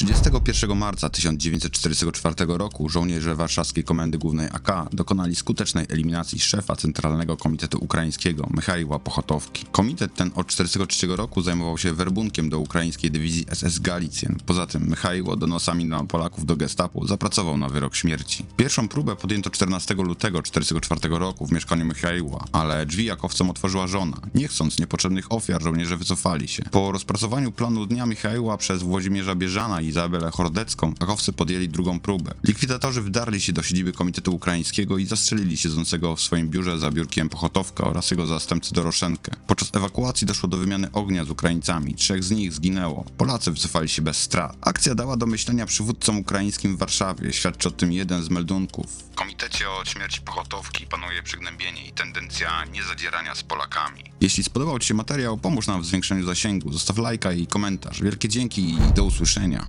чудес 31 marca 1944 roku żołnierze warszawskiej Komendy Głównej AK dokonali skutecznej eliminacji szefa Centralnego Komitetu Ukraińskiego Michaiła Pochotowki. Komitet ten od 1943 roku zajmował się werbunkiem do ukraińskiej dywizji SS Galicjen. Poza tym Michaiło donosami na Polaków do gestapu zapracował na wyrok śmierci. Pierwszą próbę podjęto 14 lutego 1944 roku w mieszkaniu Michaiła, ale drzwi jakowcom otworzyła żona. Nie chcąc niepotrzebnych ofiar, żołnierze wycofali się. Po rozpracowaniu planu dnia Michaiła przez Włodzimierza Bieżana i Izabelę Chordecką, akowcy podjęli drugą próbę. Likwidatorzy wdarli się do siedziby Komitetu Ukraińskiego i zastrzelili siedzącego w swoim biurze za biurkiem Pochotowka oraz jego zastępcy Doroszenkę. Podczas ewakuacji doszło do wymiany ognia z Ukraińcami. Trzech z nich zginęło. Polacy wycofali się bez strat. Akcja dała do myślenia przywódcom ukraińskim w Warszawie. Świadczy o tym jeden z meldunków. W komitecie o śmierci Pochotowki panuje przygnębienie i tendencja niezadzierania z Polakami. Jeśli spodobał Ci się materiał, pomóż nam w zwiększeniu zasięgu. Zostaw lajka i komentarz. Wielkie dzięki i do usłyszenia.